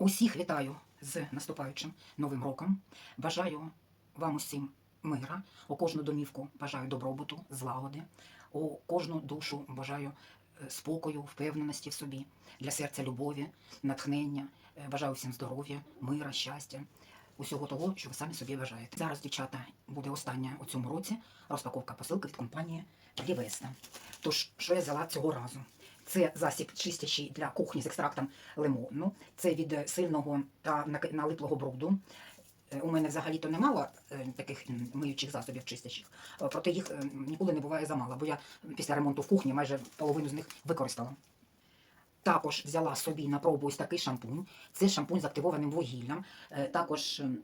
Усіх вітаю з наступаючим новим роком. Бажаю вам усім мира, у кожну домівку бажаю добробуту, злагоди, у кожну душу бажаю е, спокою, впевненості в собі, для серця любові, натхнення. Е, Бажаю всім здоров'я, мира, щастя, усього того, що ви самі собі бажаєте. Зараз, дівчата, буде остання у цьому році розпаковка посилки від компанії Лівеста. Тож, що я взяла цього разу? Це засіб чистящий для кухні з екстрактом лимону. Це від е, сильного та налиплого бруду. Е, У мене взагалі-то немало е, таких миючих засобів чистящих, е, проте їх е, ніколи не буває замало, бо я після ремонту в кухні майже половину з них використала. Також взяла собі на пробу ось такий шампунь. Це шампунь з активованим вугіллям. Е, Також ем,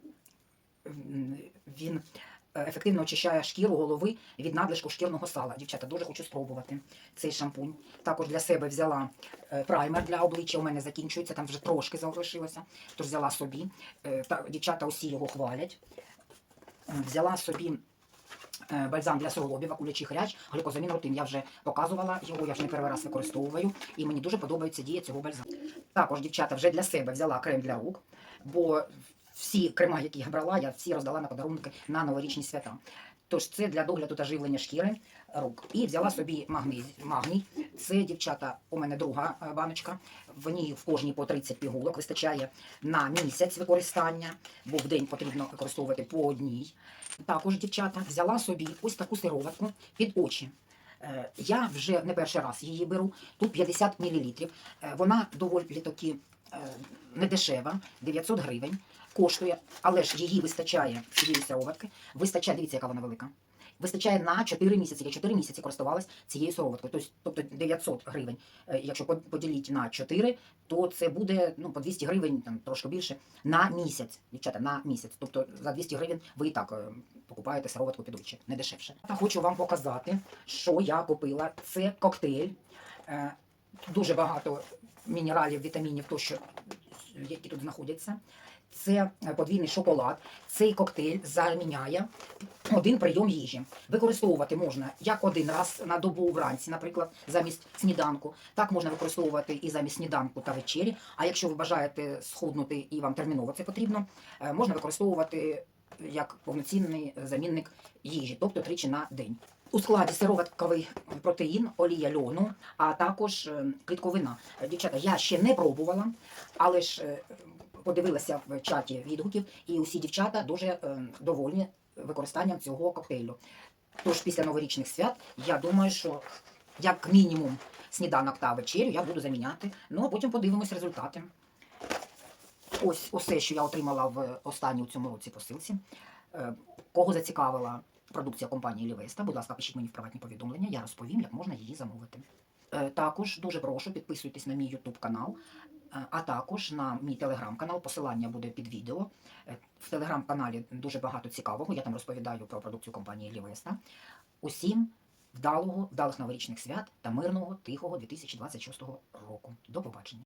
він е, ефективно очищає шкіру голови від надлишку шкірного сала. Дівчата, дуже хочу спробувати цей шампунь. Також для себе взяла е, праймер для обличчя. У мене закінчується, там вже трошки залишилося. Тож взяла собі. Дівчата усі його хвалять. Взяла собі бальзам для суглобів, акулячий хряч, глюкозамін рутин. Я вже показувала його, я вже не перший раз використовую, і мені дуже подобається дія цього бальзаму. Також, дівчата, вже для себе взяла крем для рук, бо всі крема, які я брала, я всі роздала на подарунки на новорічні свята. Тож це для догляду та живлення шкіри рук. І взяла собі магній. магній. Це, дівчата, у мене друга е, баночка. В ній в кожній по 30 пігулок вистачає на місяць використання, бо в день потрібно використовувати по одній. Також, дівчата, взяла собі ось таку сироватку під очі. Е, Я вже не перший раз її беру. Тут 50 мл. Вона доволі таки е, недешева, 900 гривень коштує, але ж її вистачає цієї сироватки. Вистачає, дивіться, яка вона велика. Вистачає на 4 місяці. Я 4 місяці користувалась цією сироваткою. Тобто, тобто 900 гривень. Е, Якщо под- поділити на 4, то це буде ну, по 200 гривень, там трошки більше, на місяць. Дівчата, на місяць. Тобто за 200 гривень ви і так е, покупаєте сироватку під очі, не дешевше. Та хочу вам показати, що я купила. Це коктейль. Е, Дуже багато мінералів, вітамінів, то що які тут знаходяться. Це е, подвійний шоколад. Цей коктейль заміняє один прийом їжі. Використовувати можна як один раз на добу вранці, наприклад, замість сніданку. Так можна використовувати і замість сніданку та вечері. А якщо ви бажаєте схуднути і вам терміново це потрібно, е, можна використовувати як повноцінний замінник їжі, тобто тричі на день. У складі сироватковий протеїн, олія льону, а також е, клітковина. Е, Дівчата, я ще не пробувала, але ж е, подивилася в чаті відгуків, і усі дівчата дуже е, довольні використанням цього коктейлю. Тож після новорічних свят я думаю, що як мінімум сніданок та вечерю я буду заміняти. Ну а потім подивимось результати. Ось усе, що я отримала в останній у цьому році посилці. Е, Кого зацікавила продукція компанії Лівеста, будь ласка, пишіть мені в приватні повідомлення, я розповім, як можна її замовити. Е, Також дуже прошу підписуйтесь на мій YouTube канал, а також на мій телеграм-канал. Посилання буде під відео. Е, В телеграм-каналі дуже багато цікавого. Я там розповідаю про продукцію компанії Лівеста. Усім вдалого, вдалих новорічних свят та мирного, тихого 2026 року. До побачення.